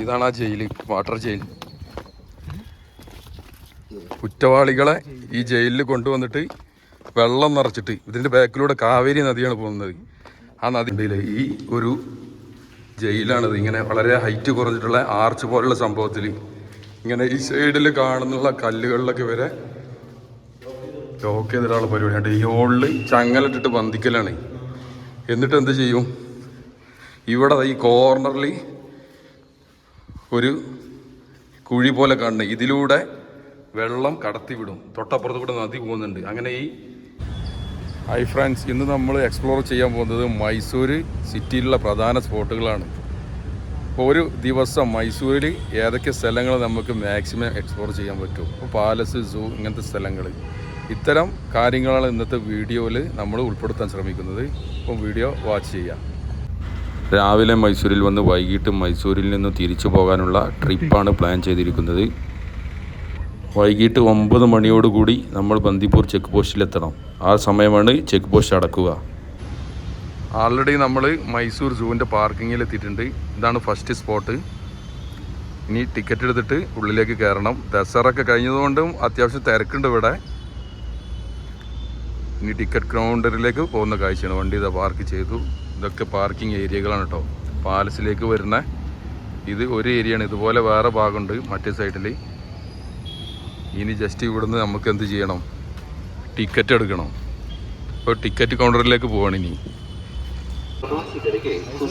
ഇതാണ് ആ jail water jail. കുറ്റവാളികളെ ഈ ജയിലിൽ കൊണ്ടുവന്നിട്ട് വെള്ളം നിറച്ചിട്ട് ഇതിന്റെ ബാക്കിലൂടെ കാവേരി നദിയാണ് പോകുന്നത്. ആ നദിയിലെ ഈ ഒരു ജയിലാണിത്. ഇങ്ങനെ വളരെ ഹൈറ്റ് കുറഞ്ഞിട്ടുള്ള ആർച്ച് പോലുള്ള സംഭവത്തിൽ ഇങ്ങനെ ഈ സൈഡിൽ കാണുന്നുള്ള കല്ലുകളിലൊക്കെ വരെ ലോക്ക് ചെയ്തിട്ടുള്ള പരിപാടിയുണ്ട് ഈ ഹോളിൽ ചങ്ങലിട്ടിട്ട് ബന്ധിക്കലാണ്. എന്നിട്ട് എന്ത് ചെയ്യും? ഇവിടെ ഈ കോർണറിൽ ഒരു കുഴി പോലെ കാണുന്നത്. ഇതിലൂടെ വെള്ളം കടത്തിവിടും. തൊട്ടപ്പുറത്ത് കൂടെ നദി പോകുന്നുണ്ട്. അങ്ങനെ ഈ ഹൈ ഫ്രണ്ട്സ് ഇന്ന് നമ്മൾ എക്സ്പ്ലോർ ചെയ്യാൻ പോകുന്നത് മൈസൂർ സിറ്റിയിലുള്ള പ്രധാന സ്പോട്ടുകളാണ്. അപ്പോൾ ഒരു ദിവസം മൈസൂരിൽ ഏതൊക്കെ സ്ഥലങ്ങൾ നമുക്ക് മാക്സിമം എക്സ്പ്ലോർ ചെയ്യാൻ പറ്റും? ഇപ്പോൾ പാലസ് സൂ ഇങ്ങനത്തെ സ്ഥലങ്ങൾ. ഇത്തരം കാര്യങ്ങളാണ് ഇന്നത്തെ വീഡിയോയിൽ നമ്മൾ ഉൾപ്പെടുത്താൻ ശ്രമിക്കുന്നത്. അപ്പോൾ വീഡിയോ വാച്ച് ചെയ്യാം രാവിലെ മൈസൂരിൽ വന്ന് വൈകിട്ട് മൈസൂരിൽ നിന്ന് തിരിച്ചു പോകാനുള്ള ട്രിപ്പാണ് പ്ലാൻ ചെയ്തിരിക്കുന്നത്. വൈകിട്ട് ഒമ്പത് മണിയോടുകൂടി നമ്മൾ ബന്ദിപ്പൂർ ചെക്ക് പോസ്റ്റിലെത്തണം. ആ സമയമാണ് ചെക്ക് പോസ്റ്റ് അടക്കുക. ആൾറെഡി നമ്മൾ മൈസൂർ സൂവിന്റെ പാർക്കിങ്ങിൽ എത്തിയിട്ടുണ്ട്. ഇതാണ് ഫസ്റ്റ് സ്പോട്ട് ഇനി ടിക്കറ്റ് എടുത്തിട്ട് ഉള്ളിലേക്ക് കയറണം. ദസറൊക്കെ കഴിഞ്ഞതുകൊണ്ടും അത്യാവശ്യം തിരക്കുണ്ട് ഇവിടെ. ഇനി ടിക്കറ്റ് കൗണ്ടറിലേക്ക് പോകുന്ന കാഴ്ചയാണ്. വണ്ടി ഇതാ പാർക്ക് ചെയ്തു. ഇതൊക്കെ പാർക്കിംഗ് ഏരിയകളാണ് കേട്ടോ. പാലസിലേക്ക് വരുന്ന ഇത് ഒരു ഏരിയയാണ്. ഇതുപോലെ വേറെ ഭാഗമുണ്ട് മറ്റേ സൈഡിൽ ഇനി ജസ്റ്റ് ഇവിടുന്ന് നമുക്ക് എന്ത് ചെയ്യണം? ടിക്കറ്റ് എടുക്കണം. ഇപ്പോൾ ടിക്കറ്റ് കൗണ്ടറിലേക്ക് പോവാണ് ഇനി.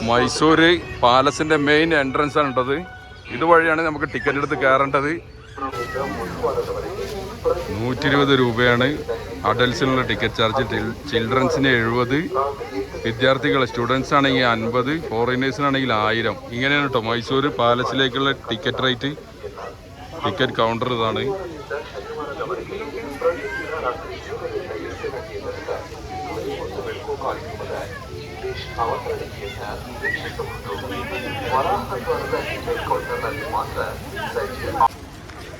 മൈസൂർ പാലസിന്റെ മെയിൻ എൻട്രൻസ് ആണ് ഇത്. ഇതുവഴിയാണ് നമുക്ക് ടിക്കറ്റ് എടുത്ത് കയറേണ്ടത്. നൂറ്റി ഇരുപത് രൂപയാണ് അഡൽസിനുള്ള ടിക്കറ്റ് ചാർജ് ചിൽഡ്രൻസിന് എഴുപത് വിദ്യാർത്ഥികൾ സ്റ്റുഡൻസ് ആണെങ്കിൽ അൻപത് ഫോറിനേഴ്സിനാണെങ്കിൽ ആയിരം. ഇങ്ങനെയാണ് കേട്ടോ മൈസൂർ പാലസിലേക്കുള്ള ടിക്കറ്റ് റേറ്റ് ടിക്കറ്റ് കൗണ്ടർ ഇതാണ്.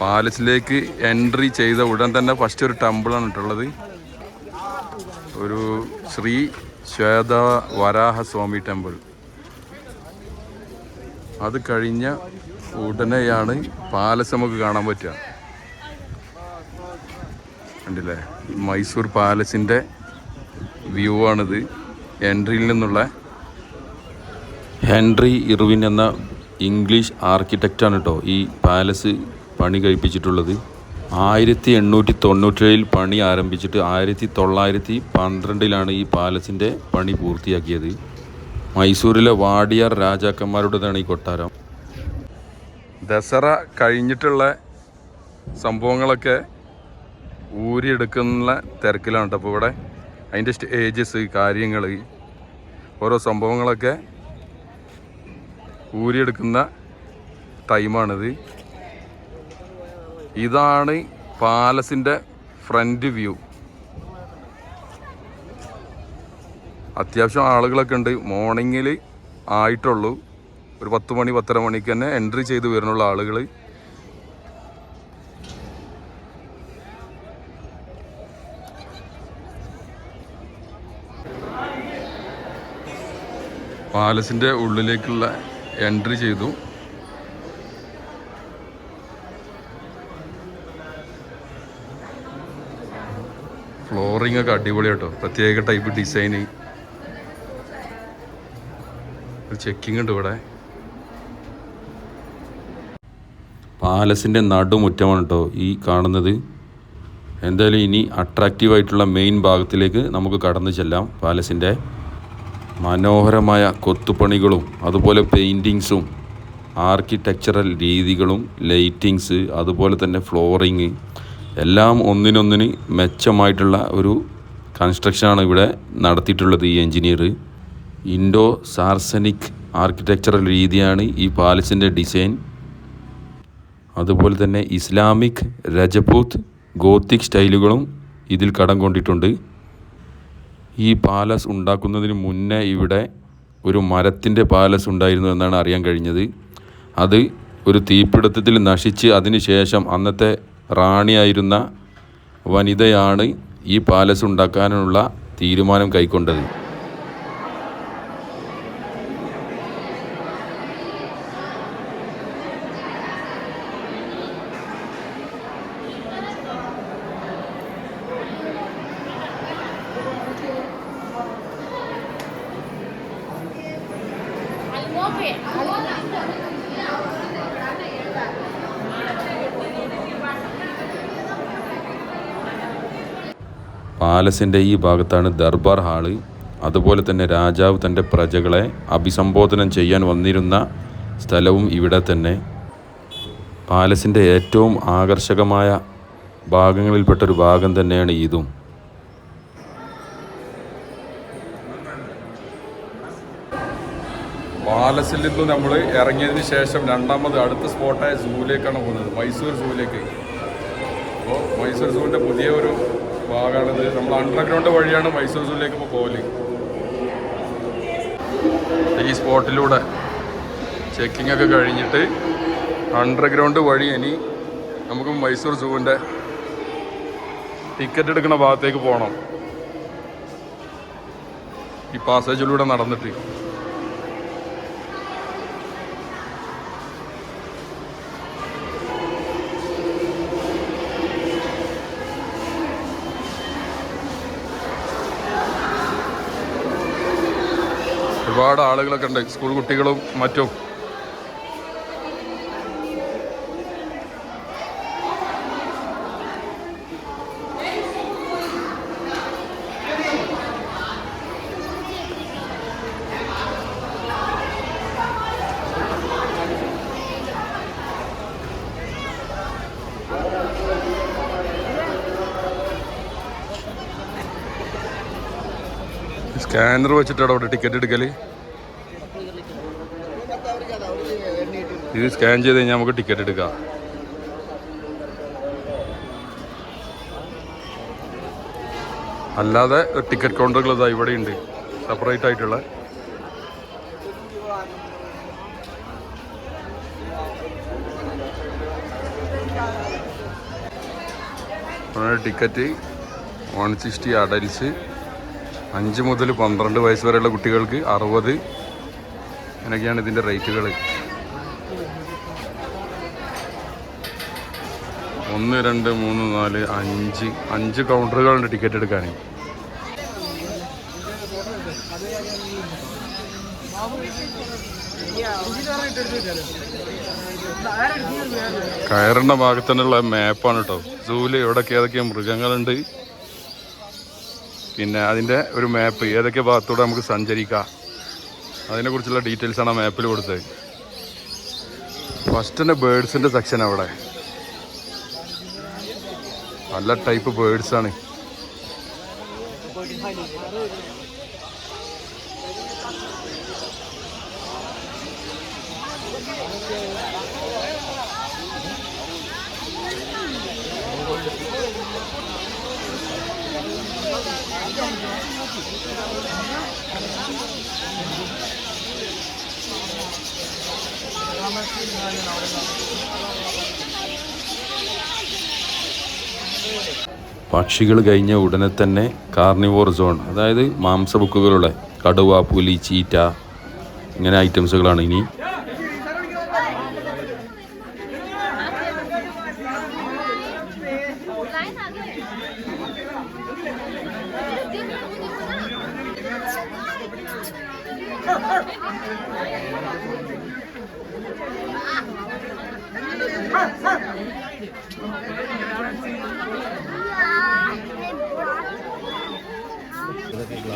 പാലസിലേക്ക് എൻട്രി ചെയ്ത ഉടൻ തന്നെ ഫസ്റ്റ് ഒരു ടെമ്പിളാണ് ഇട്ടുള്ളത്. ഒരു ശ്രീ ശ്വേത വരാഹ സ്വാമി ടെമ്പിൾ അത് കഴിഞ്ഞ ഉടനെയാണ് പാലസ് നമുക്ക് കാണാൻ പറ്റുക. കണ്ടില്ലേ? മൈസൂർ പാലസിന്റെ വ്യൂ ആണിത്. എൻട്രിയിൽ നിന്നുള്ള ഹെൻറി ഇർവിൻ എന്ന ഇംഗ്ലീഷ് ആർക്കിടെക്റ്റാണ് കേട്ടോ ഈ പാലസ് പണി കഴിപ്പിച്ചിട്ടുള്ളത്. ആയിരത്തി എണ്ണൂറ്റി തൊണ്ണൂറ്റേഴിൽ പണി ആരംഭിച്ചിട്ട് ആയിരത്തി തൊള്ളായിരത്തി പന്ത്രണ്ടിലാണ് ഈ പാലസിന്റെ പണി പൂർത്തിയാക്കിയത്. മൈസൂരിലെ വാടിയാർ രാജാക്കന്മാരുടേതാണ് ഈ കൊട്ടാരം. ദസറ കഴിഞ്ഞിട്ടുള്ള സംഭവങ്ങളൊക്കെ ഊരിയെടുക്കുന്ന തിരക്കിലാണ് കേട്ടോ. അപ്പോൾ ഇവിടെ അതിന്റെ സ്റ്റേജസ് കാര്യങ്ങൾ ഓരോ സംഭവങ്ങളൊക്കെ ഊരിയെടുക്കുന്ന ടൈമാണിത്. ഇതാണ് പാലസിന്റെ ഫ്രണ്ട് വ്യൂ. അത്യാവശ്യം ആളുകളൊക്കെ ഉണ്ട്. മോർണിംഗിൽ ആയിട്ടുള്ളൂ. ഒരു പത്ത് മണി പത്തര മണിക്ക് തന്നെ എൻട്രി ചെയ്ത് വരുന്നുള്ള ആളുകൾ പാലസിന്റെ ഉള്ളിലേക്കുള്ള എൻട്രി ചെയ്തു. ഫ്ലോറിംഗ് ഒക്കെ അടിപൊളി കേട്ടോ. പ്രത്യേക ടൈപ്പ് ഡിസൈന് ചെക്കിംഗ് ഉണ്ട് ഇവിടെ. പാലസിന്റെ നടുമുറ്റമാണ് കേട്ടോ ഈ കാണുന്നത്. എന്തായാലും ഇനി അട്രാക്റ്റീവ് ആയിട്ടുള്ള മെയിൻ ഭാഗത്തിലേക്ക് നമുക്ക് കടന്നു ചെല്ലാം പാലസിന്റെ മനോഹരമായ കൊത്തുപണികളും അതുപോലെ പെയിന്റിങ്സും ആർക്കിടെക്ചറൽ രീതികളും ലൈറ്റിങ്സ് അതുപോലെ തന്നെ ഫ്ലോറിങ് എല്ലാം ഒന്നിനൊന്നിന് മെച്ചമായിട്ടുള്ള ഒരു കൺസ്ട്രക്ഷനാണ് ഇവിടെ നടത്തിയിട്ടുള്ളത് ഈ എഞ്ചിനീയർ ഇൻഡോ സാർസനിക് ആർക്കിടെക്ചറൽ രീതിയാണ് ഈ പാലസിന്റെ ഡിസൈൻ അതുപോലെ തന്നെ ഇസ്ലാമിക് രജപൂത്ത് ഗോത്തിക് സ്റ്റൈലുകളും ഇതിൽ കടം കൊണ്ടിട്ടുണ്ട്. ഈ പാലസ് ഉണ്ടാക്കുന്നതിന് മുന്നേ ഇവിടെ ഒരു മരത്തിന്റെ പാലസ് ഉണ്ടായിരുന്നു എന്നാണ് അറിയാൻ കഴിഞ്ഞത്. അത് ഒരു തീപിടുത്തത്തിൽ നശിച്ച് അതിനുശേഷം അന്നത്തെ റാണിയായിരുന്ന വനിതയാണ് ഈ പാലസ് ഉണ്ടാക്കാനുള്ള തീരുമാനം കൈക്കൊണ്ടത്. പാലസിന്റെ ഈ ഭാഗത്താണ് ദർബാർ ഹാൾ. അതുപോലെ തന്നെ രാജാവ് തന്റെ പ്രജകളെ അഭിസംബോധനം ചെയ്യാൻ വന്നിരുന്ന സ്ഥലവും ഇവിടെ തന്നെ. പാലസിന്റെ ഏറ്റവും ആകർഷകമായ ഭാഗങ്ങളിൽപ്പെട്ടൊരു ഭാഗം തന്നെയാണ് ഇതും. പാലസിൽ നിന്ന് നമ്മൾ ഇറങ്ങിയതിന് ശേഷം രണ്ടാമത് അടുത്ത സ്പോട്ടായ സൂവിലേക്കാണ് പോകുന്നത്. മൈസൂർ സൂവിലേക്ക്. അപ്പോൾ മൈസൂർ സൂവിന്റെ പുതിയ ഒരു ഭാഗമാണിത് നമ്മൾ അണ്ടർഗ്രൗണ്ട് വഴിയാണ് മൈസൂർ സൂലേക്ക് ഇപ്പോൾ പോകൽ ഈ സ്പോട്ടിലൂടെ ചെക്കിംഗ് ഒക്കെ കഴിഞ്ഞിട്ട് അണ്ടർഗ്രൗണ്ട് വഴി ഇനി നമുക്ക് മൈസൂർ സൂവിന്റെ ടിക്കറ്റ് എടുക്കുന്ന ഭാഗത്തേക്ക് പോകണം ഈ പാസേജിലൂടെ നടന്നിട്ട്. ഒരുപാട് ആളുകളൊക്കെ ഉണ്ട്. സ്കൂൾ കുട്ടികളും മറ്റും. സ്കാനർ വെച്ചിട്ടാണ് അവിടെ ടിക്കറ്റ് എടുക്കൽ. ഇത് സ്കാൻ ചെയ്ത് കഴിഞ്ഞാൽ നമുക്ക് ടിക്കറ്റ് എടുക്കാം. അല്ലാതെ ടിക്കറ്റ് കൗണ്ടറുകൾ ഇതാ ഇവിടെ ഉണ്ട്. സെപ്പറേറ്റ് ആയിട്ടുള്ള. ടിക്കറ്റ് വൺ സിക്സ്റ്റി അഡൽസ് അഞ്ച് മുതൽ പന്ത്രണ്ട് വയസ്സ് വരെയുള്ള കുട്ടികൾക്ക് അറുപത്. അങ്ങനെയൊക്കെയാണ് ഇതിന്റെ റേറ്റുകൾ ഒന്ന് രണ്ട് മൂന്ന് നാല് അഞ്ച്. അഞ്ച് കൗണ്ടറുകളുണ്ട് ടിക്കറ്റ് എടുക്കാൻ കയറേണ്ട തന്നെയുള്ള മാപ്പാണ് കേട്ടോ സൂൽ എവിടെയൊക്കെ ഏതൊക്കെ മൃഗങ്ങളുണ്ട്. പിന്നെ അതിന്റെ ഒരു മാപ്പ് ഏതൊക്കെ ഭാഗത്തൂടെ നമുക്ക് സഞ്ചരിക്കാം. അതിനെക്കുറിച്ചുള്ള ഡീറ്റെയിൽസ് ആണ് ആ മാപ്പിൽ കൊടുത്തത്. ഫസ്റ്റ് തന്നെ ബേഡ്സിന്റെ സെക്ഷൻ അവിടെ. നല്ല ടൈപ്പ് ബേഡ്സ് ആണ്. പക്ഷികൾ കഴിഞ്ഞ ഉടനെ തന്നെ കാർണിവോർ സോൺ അതായത് മാംസബുക്കുകളുടെ കടുവ പുലി ചീറ്റ ഇങ്ങനെ ഐറ്റംസുകളാണ് ഇനി.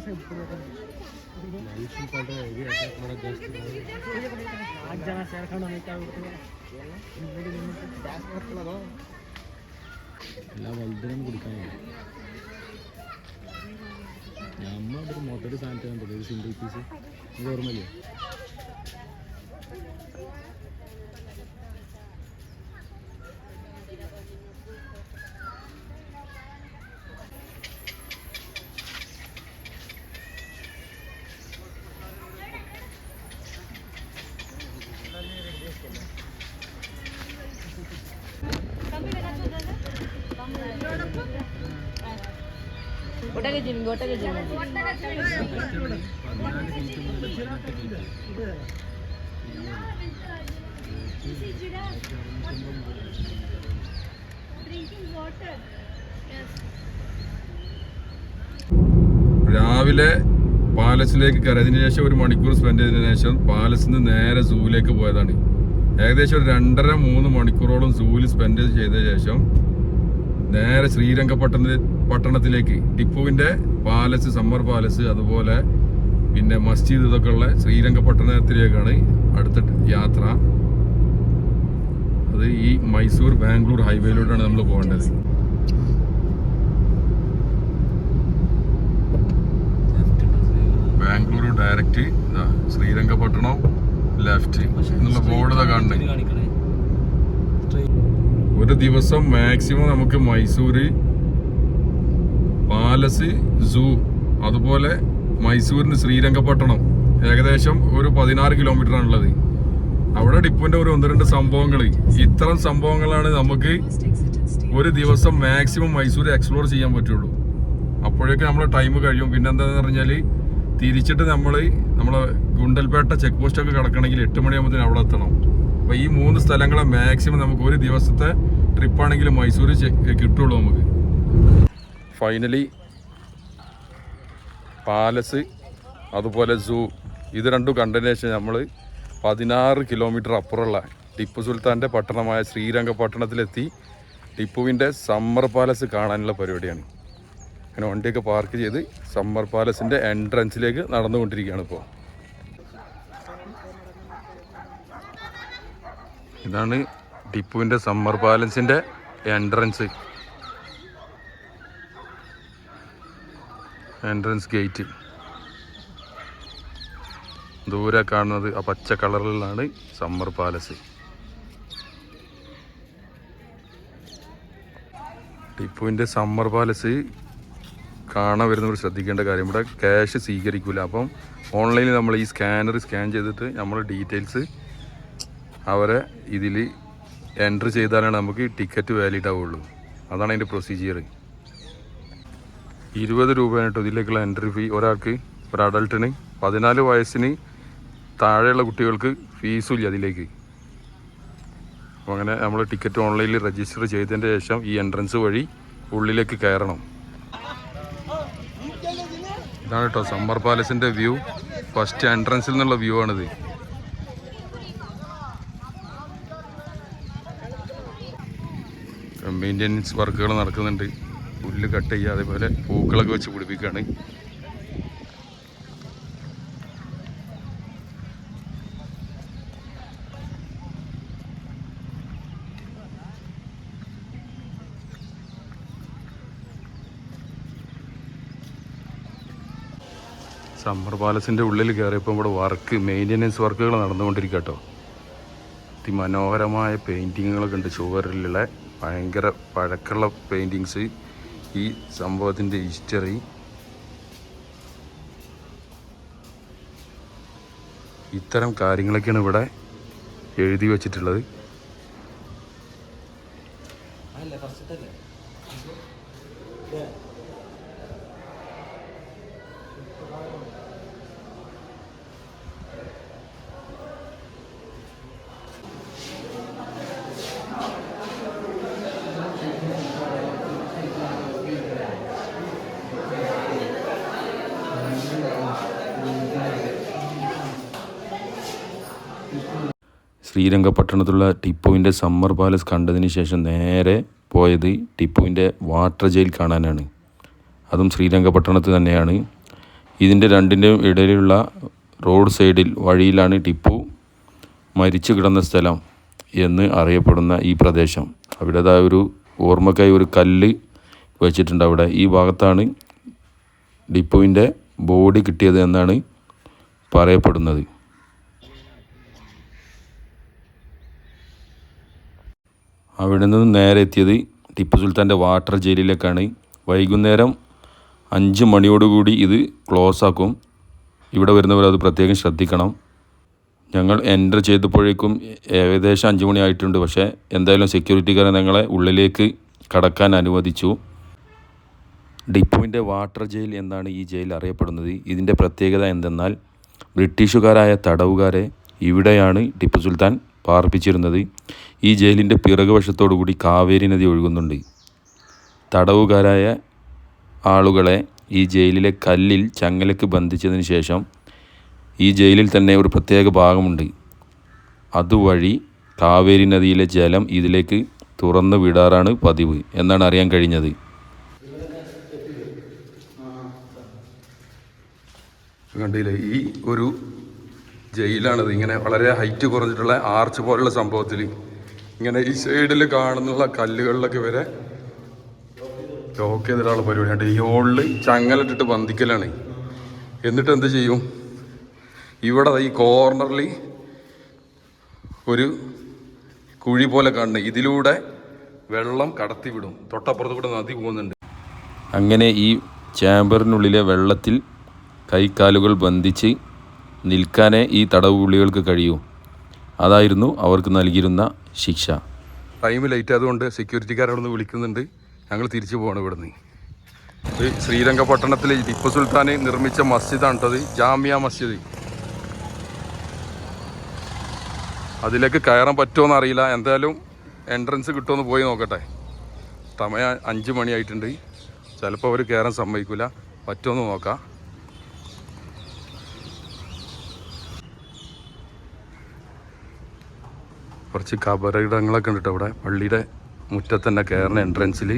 സീബ്രക്ക് എല്ലാ വലുതിനൊന്നും കുടിക്കാനില്ല നമ്മ ഒരു കണ്ടത് ഒരു സിംഗിൾ പീസ് ഓർമ്മയില്ലേ? ജിം ഇങ്ങോട്ടൊക്കെ ജിം രാവിലെ പാലസിലേക്ക് കയറിയതിനു ശേഷം ഒരു മണിക്കൂർ സ്പെൻഡ് ചെയ്തതിനു ശേഷം പാലസിൽ നിന്ന് നേരെ സൂവിലേക്ക് പോയതാണ്. ഏകദേശം ഒരു രണ്ടര മൂന്ന് മണിക്കൂറോളം സൂവിൽ സ്പെൻഡ് ചെയ്ത ശേഷം നേരെ ശ്രീരംഗപട്ടണ പട്ടണത്തിലേക്ക് ടിപ്പുവിന്റെ പാലസ് സമ്മർ പാലസ് അതുപോലെ പിന്നെ മസ്ജിദ് ഇതൊക്കെ ഉള്ള ശ്രീരംഗപട്ടണത്തിലേക്കാണ് അടുത്ത യാത്ര. അത് ഈ മൈസൂർ ബാംഗ്ലൂർ ഹൈവേയിലൂടെയാണ് നമ്മൾ പോകേണ്ടത്. ബാംഗ്ലൂർ ഡയറക്റ്റ് ശ്രീരംഗപട്ടണം ലെഫ്റ്റ് എന്നുള്ള ബോർഡ് കാണുന്നത്. ഒരു ദിവസം മാക്സിമം നമുക്ക് മൈസൂര് പാലസ് സൂ അതുപോലെ മൈസൂരിന് ശ്രീരംഗപട്ടണം. ഏകദേശം ഒരു പതിനാറ് കിലോമീറ്റർ ആണുള്ളത് അവിടെ ഡിപ്പോന്റെ ഒരു ഒന്ന് രണ്ട് സംഭവങ്ങൾ. ഇത്തരം സംഭവങ്ങളാണ് നമുക്ക് ഒരു ദിവസം മാക്സിമം മൈസൂർ എക്സ്പ്ലോർ ചെയ്യാൻ പറ്റുള്ളൂ. അപ്പോഴേക്കും നമ്മളെ ടൈം കഴിയും. പിന്നെ എന്താണെന്ന് പറഞ്ഞാൽ തിരിച്ചിട്ട് നമ്മൾ നമ്മളെ ഗുണ്ടൽപേട്ട ചെക്ക് പോസ്റ്റൊക്കെ കിടക്കണമെങ്കിൽ എട്ട് മണിയാകുമ്പോൾ അവിടെ എത്തണം. അപ്പോൾ ഈ മൂന്ന് സ്ഥലങ്ങളെ മാക്സിമം നമുക്ക് ഒരു ദിവസത്തെ ട്രിപ്പാണെങ്കിൽ മൈസൂർ കിട്ടുള്ളൂ നമുക്ക്. ഫൈനലി പാലസ് അതുപോലെ സൂ. ഇത് രണ്ടും കണ്ടതിന് ശേഷം നമ്മൾ പതിനാറ് കിലോമീറ്റർ അപ്പുറമുള്ള ടിപ്പു സുൽത്താന്റെ പട്ടണമായ ശ്രീരംഗപട്ടണത്തിലെത്തി ടിപ്പുവിന്റെ സമ്മർ പാലസ് കാണാനുള്ള പരിപാടിയാണ്. അങ്ങനെ വണ്ടിയൊക്കെ പാർക്ക് ചെയ്ത് സമ്മർ പാലസിന്റെ എൻട്രൻസിലേക്ക് നടന്നുകൊണ്ടിരിക്കുകയാണ് ഇപ്പോൾ ഇതാണ് ടിപ്പുവിന്റെ സമ്മർ പാലസിന്റെ എൻട്രൻസ് എൻട്രൻസ് ഗേറ്റ് ദൂരെ കാണുന്നത് ആ പച്ച കളറിലാണ് സമ്മർ പാലസ്. ടിപ്പുവിന്റെ സമ്മർ പാലസ് കാണാൻ വരുന്നവർ ശ്രദ്ധിക്കേണ്ട കാര്യം ഇവിടെ ക്യാഷ് സ്വീകരിക്കില്ല അപ്പം ഓൺലൈനിൽ നമ്മൾ ഈ സ്കാനർ സ്കാൻ ചെയ്തിട്ട് നമ്മൾ ഡീറ്റെയിൽസ് അവരെ ഇതിൽ എൻട്രി ചെയ്താലാണ് നമുക്ക് ടിക്കറ്റ് വാലിഡ് ആവുള്ളൂ. അതാണ് അതിന്റെ പ്രൊസീജിയർ ഇരുപത് രൂപയാണ് കേട്ടോ ഇതിലേക്കുള്ള എൻട്രി ഫീ ഒരാൾക്ക് ഒരു അഡൾട്ടിന് പതിനാല് വയസ്സിന് താഴെയുള്ള കുട്ടികൾക്ക് ഫീസും ഇല്ല അതിലേക്ക്. അപ്പോൾ അങ്ങനെ നമ്മൾ ടിക്കറ്റ് ഓൺലൈനിൽ രജിസ്റ്റർ ചെയ്തതിന്റെ ശേഷം ഈ എൻട്രൻസ് വഴി ഉള്ളിലേക്ക് കയറണം. ഇതാണ് കേട്ടോ സമ്മർ പാലസിന്റെ വ്യൂ ഫസ്റ്റ് എൻട്രൻസിൽ നിന്നുള്ള വ്യൂ ആണിത്. മെയിന്റെനൻസ് വർക്കുകൾ നടക്കുന്നുണ്ട്. പുല്ല് കട്ട് ചെയ്യുക അതേപോലെ പൂക്കളൊക്കെ വെച്ച് പിടിപ്പിക്കുകയാണ്. സമ്മർ പാലസിന്റെ ഉള്ളിൽ കയറിയപ്പോൾ ഇവിടെ വർക്ക് മെയിന്റനൻസ് വർക്കുകൾ നടന്നുകൊണ്ടിരിക്കുക കേട്ടോ. അതിമനോഹരമായ പെയിന്റിങ്ങുകളൊക്കെ ഉണ്ട്. ചുവരിലുള്ള ഭയങ്കര പഴക്കമുള്ള പെയിന്റിങ്സ് ഈ സംഭവത്തിന്റെ ഹിസ്റ്ററി ഇത്തരം കാര്യങ്ങളൊക്കെയാണ് ഇവിടെ എഴുതി വച്ചിട്ടുള്ളത്. ശ്രീരംഗപട്ടണത്തുള്ള ടിപ്പുവിന്റെ സമ്മർ പാലസ് കണ്ടതിന് ശേഷം നേരെ പോയത് ടിപ്പുവിന്റെ വാട്ടർ ജയിൽ കാണാനാണ്. അതും ശ്രീരംഗപട്ടണത്ത് തന്നെയാണ്. ഇതിന്റെ രണ്ടിന്റെയും ഇടയിലുള്ള റോഡ് സൈഡിൽ വഴിയിലാണ് ടിപ്പു മരിച്ചു കിടന്ന സ്ഥലം എന്ന് അറിയപ്പെടുന്ന ഈ പ്രദേശം. അവിടേതായ ഒരു ഓർമ്മക്കായി ഒരു കല്ല് വെച്ചിട്ടുണ്ട് അവിടെ. ഈ ഭാഗത്താണ് ടിപ്പുവിന്റെ ബോഡി കിട്ടിയത് എന്നാണ് പറയപ്പെടുന്നത്. അവിടെ നിന്ന് നേരെ എത്തിയത് ടിപ്പു സുൽത്താന്റെ വാട്ടർ ജയിലിലേക്കാണ്. വൈകുന്നേരം അഞ്ച് മണിയോടുകൂടി ഇത് ക്ലോസ് ആക്കും. ഇവിടെ വരുന്നവർ അത് പ്രത്യേകം ശ്രദ്ധിക്കണം. ഞങ്ങൾ എന്റർ ചെയ്തപ്പോഴേക്കും ഏകദേശം അഞ്ച് മണിയായിട്ടുണ്ട്. പക്ഷേ എന്തായാലും സെക്യൂരിറ്റിക്കാരൻ ഞങ്ങളെ ഉള്ളിലേക്ക് കടക്കാൻ അനുവദിച്ചു. ഡിപ്പുവിന്റെ വാട്ടർ ജയിൽ എന്നാണ് ഈ ജയിൽ അറിയപ്പെടുന്നത്. ഇതിന്റെ പ്രത്യേകത എന്തെന്നാൽ ബ്രിട്ടീഷുകാരായ തടവുകാരെ ഇവിടെയാണ് ടിപ്പു സുൽത്താൻ പാർപ്പിച്ചിരുന്നത് ഈ ജയിലിന്റെ പിറകുവശത്തോടുകൂടി കാവേരി നദി ഒഴുകുന്നുണ്ട്. തടവുകാരായ ആളുകളെ ഈ ജയിലിലെ കല്ലിൽ ചങ്ങലയ്ക്ക് ബന്ധിച്ചതിന് ശേഷം ഈ ജയിലിൽ തന്നെ ഒരു പ്രത്യേക ഭാഗമുണ്ട്. അതുവഴി കാവേരി നദിയിലെ ജലം ഇതിലേക്ക് തുറന്നു വിടാറാണ് പതിവ് എന്നാണ് അറിയാൻ കഴിഞ്ഞത്. കണ്ടില്ലേ? ഈ ഒരു ജയിലാണിത്. ഇങ്ങനെ വളരെ ഹൈറ്റ് കുറഞ്ഞിട്ടുള്ള ആർച്ച് പോലുള്ള സംഭവത്തിൽ ഇങ്ങനെ ഈ സൈഡിൽ കാണുന്നുള്ള കല്ലുകളിലൊക്കെ വരെ ലോക്ക് ചെയ്തിട്ടുള്ള പരിപാടിയുണ്ട് ഈ ഹോളിൽ ചങ്ങലിട്ടിട്ട് ബന്ധിക്കലാണ് എന്നിട്ട് എന്ത് ചെയ്യും? ഇവിടെ ഈ കോർണറിൽ ഒരു കുഴി പോലെ കാണുന്നത് ഇതിലൂടെ വെള്ളം കടത്തിവിടും. തൊട്ടപ്പുറത്ത് കൂടെ നദി പോകുന്നുണ്ട്. അങ്ങനെ ഈ ചാമ്പറിനുള്ളിലെ വെള്ളത്തിൽ കൈക്കാലുകൾ ബന്ധിച്ച് നിൽക്കാനേ ഈ തടവുപുള്ളികൾക്ക് കഴിയൂ. അതായിരുന്നു അവർക്ക് നൽകിയിരുന്ന ശിക്ഷ. ടൈം ലൈറ്റ് ആയതുകൊണ്ട് സെക്യൂരിറ്റിക്കാരോടൊന്ന് വിളിക്കുന്നുണ്ട്. ഞങ്ങൾ തിരിച്ചു പോകണം ഇവിടുന്ന്. ഇത് ശ്രീരംഗപട്ടണത്തിൽ ടിപ്പു സുൽത്താൻ നിർമ്മിച്ച മസ്ജിദാണ് കേട്ടത് ജാമിയ മസ്ജിദ്. അതിലേക്ക് കയറാൻ പറ്റുമോ അറിയില്ല. എന്തായാലും എൻട്രൻസ് കിട്ടുമെന്ന് പോയി നോക്കട്ടെ. സമയം അഞ്ച് മണിയായിട്ടുണ്ട്. ചിലപ്പോൾ അവർ കയറാൻ സമ്മതിക്കില്ല പറ്റുമെന്ന് നോക്കാം. കുറച്ച് കബറിടങ്ങളൊക്കെ ഉണ്ട് ഇവിടെ. പള്ളിയുടെ മുറ്റത്ത് തന്നെ കയറുന്ന എൻട്രൻസിൽ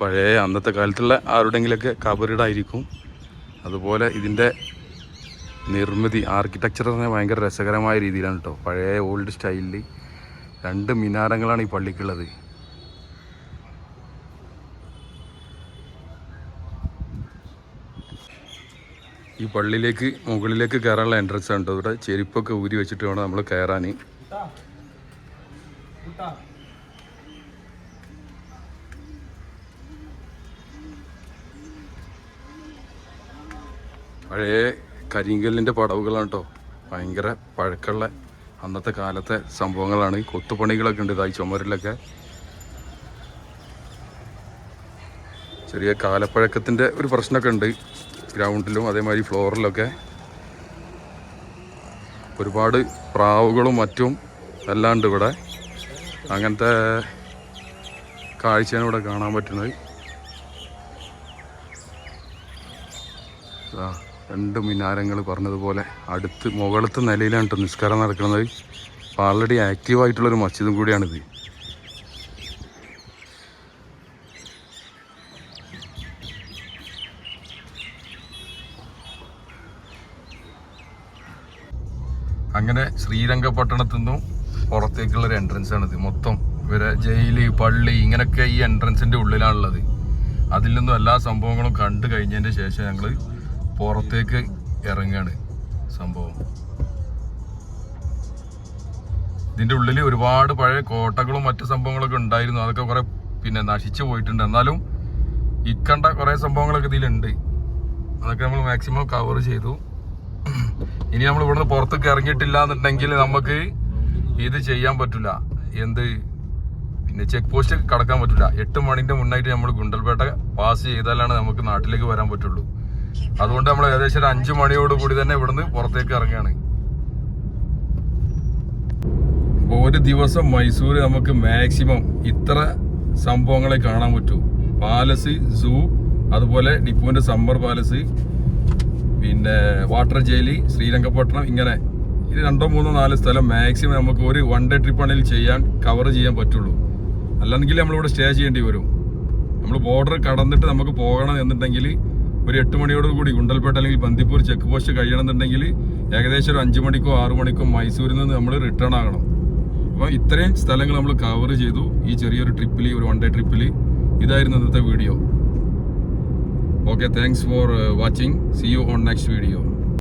പഴയ അന്നത്തെ കാലത്തുള്ള ആരുടെങ്കിലൊക്കെ കബറിടായിരിക്കും അതുപോലെ ഇതിന്റെ നിർമ്മിതി ആർക്കിടെക്ചർ തന്നെ ഭയങ്കര രസകരമായ രീതിയിലാണ് കേട്ടോ പഴയ ഓൾഡ് സ്റ്റൈലിൽ രണ്ട് മിനാരങ്ങളാണ് ഈ പള്ളിക്കുള്ളത്. ഈ പള്ളിയിലേക്ക് മുകളിലേക്ക് കയറാനുള്ള എൻട്രൻസ് കേട്ടോ ഇവിടെ ചെരുപ്പൊക്കെ ഊരി വെച്ചിട്ട് വേണം നമ്മൾ കയറാൻ പഴയ കരിങ്കല്ലിന്റെ പടവുകളാണ് കേട്ടോ ഭയങ്കര പഴക്കമുള്ള അന്നത്തെ കാലത്തെ സംഭവങ്ങളാണ്. കൊത്തുപണികളൊക്കെ ഉണ്ട് ഇതായി ചുമരിലൊക്കെ. ചെറിയ കാലപ്പഴക്കത്തിന്റെ ഒരു പ്രശ്നമൊക്കെ ഉണ്ട്. ഗ്രൗണ്ടിലും അതേമാതിരി ഫ്ലോറിലൊക്കെ ഒരുപാട് പ്രാവുകളും മറ്റും അല്ലാണ്ട് ഇവിടെ അങ്ങനത്തെ കാഴ്ചയാണ് ഇവിടെ കാണാൻ പറ്റുന്നത്. രണ്ട് മിനാരങ്ങൾ പറഞ്ഞതുപോലെ അടുത്ത് മുകളത്തെ നിലയിലാണ് നിസ്കാരം നടക്കുന്നത്. അപ്പോൾ ആൾറെഡി ആക്റ്റീവായിട്ടുള്ളൊരു മസ്ജിദും കൂടിയാണിത്. ശ്രീരംഗപട്ടണത്തു നിന്നും പുറത്തേക്കുള്ള ഒരു എൻട്രൻസ് ഇത് മൊത്തം ഇവരെ ജയിൽ പള്ളി ഇങ്ങനെയൊക്കെ ഈ എൻട്രൻസിന്റെ ഉള്ളിലാണുള്ളത്. അതിൽ നിന്നും എല്ലാ സംഭവങ്ങളും കണ്ടു കഴിഞ്ഞതിന്റെ ശേഷം ഞങ്ങൾ പുറത്തേക്ക് ഇറങ്ങുകയാണ് സംഭവം. ഇതിന്റെ ഉള്ളിൽ ഒരുപാട് പഴയ കോട്ടകളും മറ്റു സംഭവങ്ങളൊക്കെ ഉണ്ടായിരുന്നു. അതൊക്കെ കുറെ പിന്നെ നശിച്ചു പോയിട്ടുണ്ട്. എന്നാലും ഇക്കണ്ട കുറേ സംഭവങ്ങളൊക്കെ ഇതിലുണ്ട്. അതൊക്കെ നമ്മൾ മാക്സിമം കവർ ചെയ്തു. ഇനി നമ്മൾ ഇവിടുന്ന് പുറത്തേക്ക് ഇറങ്ങിയിട്ടില്ല എന്നുണ്ടെങ്കിൽ നമുക്ക് ഇത് ചെയ്യാൻ പറ്റില്ല എന്ത്? പിന്നെ ചെക്ക് പോസ്റ്റ് കടക്കാൻ പറ്റില്ല എട്ട് മണിന്റെ മുന്നായിട്ട് നമ്മൾ ഗുണ്ടൽപേട്ട പാസ് ചെയ്താലാണ് നമുക്ക് നാട്ടിലേക്ക് വരാൻ പറ്റുള്ളൂ. അതുകൊണ്ട് നമ്മൾ ഏകദേശം ഒരു അഞ്ചു മണിയോട് കൂടി തന്നെ ഇവിടുന്ന് പുറത്തേക്ക് ഇറങ്ങുകയാണ് ഒരു ദിവസം മൈസൂർ നമുക്ക് മാക്സിമം ഇത്ര സംഭവങ്ങളെ കാണാൻ പറ്റൂ. പാലസ് സൂ അതുപോലെ ഡിപ്പോന്റെ സമ്മർ പാലസ് പിന്നെ വാട്ടർ ജയിലി ശ്രീരംഗപട്ടണം ഇങ്ങനെ ഇത് രണ്ടോ മൂന്നോ നാല് സ്ഥലം മാക്സിമം നമുക്ക് ഒരു വൺ ഡേ ട്രിപ്പ് ആണെങ്കിൽ ചെയ്യാൻ കവർ ചെയ്യാൻ പറ്റുള്ളൂ. അല്ലെന്നെങ്കിൽ നമ്മളിവിടെ സ്റ്റേ ചെയ്യേണ്ടി വരും. നമ്മൾ ബോർഡർ കടന്നിട്ട് നമുക്ക് പോകണം എന്നുണ്ടെങ്കിൽ ഒരു എട്ട് മണിയോട് കൂടി ഗുണ്ടൽപേട്ട അല്ലെങ്കിൽ ബന്ദിപ്പൂർ ചെക്ക് പോസ്റ്റ് കഴിയണമെന്നുണ്ടെങ്കിൽ ഏകദേശം ഒരു അഞ്ച് മണിക്കോ ആറു മണിക്കോ മൈസൂരിൽ നിന്ന് നമ്മൾ റിട്ടേൺ ആകണം. അപ്പോൾ ഇത്രയും സ്ഥലങ്ങൾ നമ്മൾ കവർ ചെയ്തു ഈ ചെറിയൊരു ട്രിപ്പിൽ ഒരു വൺ ഡേ ട്രിപ്പിൽ ഇതായിരുന്നു ഇന്നത്തെ video okay thanks for uh, watching. See you on next video.